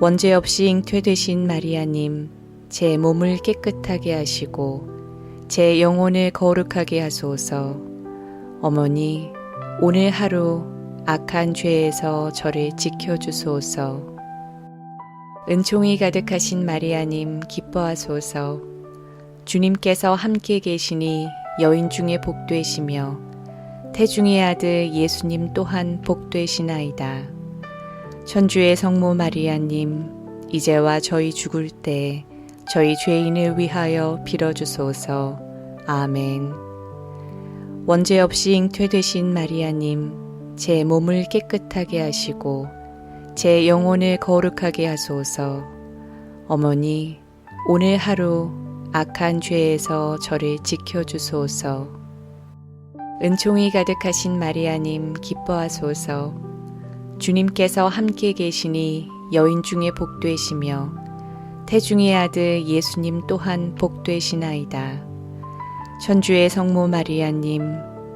원죄 없이 잉태되신 마리아님, 제 몸을 깨끗하게 하시고, 제 영혼을 거룩하게 하소서. 어머니, 오늘 하루 악한 죄에서 저를 지켜주소서. 은총이 가득하신 마리아님, 기뻐하소서. 주님께서 함께 계시니 여인 중에 복되시며, 태중의 아들 예수님 또한 복되시나이다. 천주의 성모 마리아님, 이제와 저희 죽을 때 저희 죄인을 위하여 빌어주소서. 아멘. 원죄 없이 잉태되신 마리아님, 제 몸을 깨끗하게 하시고, 제 영혼을 거룩하게 하소서. 어머니, 오늘 하루 악한 죄에서 저를 지켜주소서. 은총이 가득하신 마리아님, 기뻐하소서. 주님께서 함께 계시니 여인 중에 복되시며 태중의 아들 예수님 또한 복되시나이다. 천주의 성모 마리아님,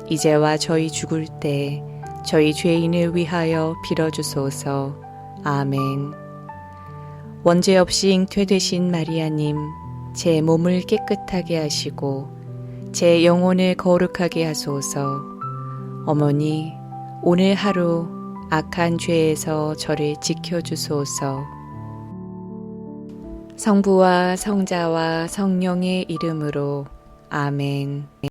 이제와 저희 죽을 때 저희 죄인을 위하여 빌어주소서. 아멘. 원죄 없이 잉태되신 마리아님, 제 몸을 깨끗하게 하시고 제 영혼을 거룩하게 하소서. 어머니, 오늘 하루 악한 죄에서 저를 지켜주소서. 성부와 성자와 성령의 이름으로 아멘.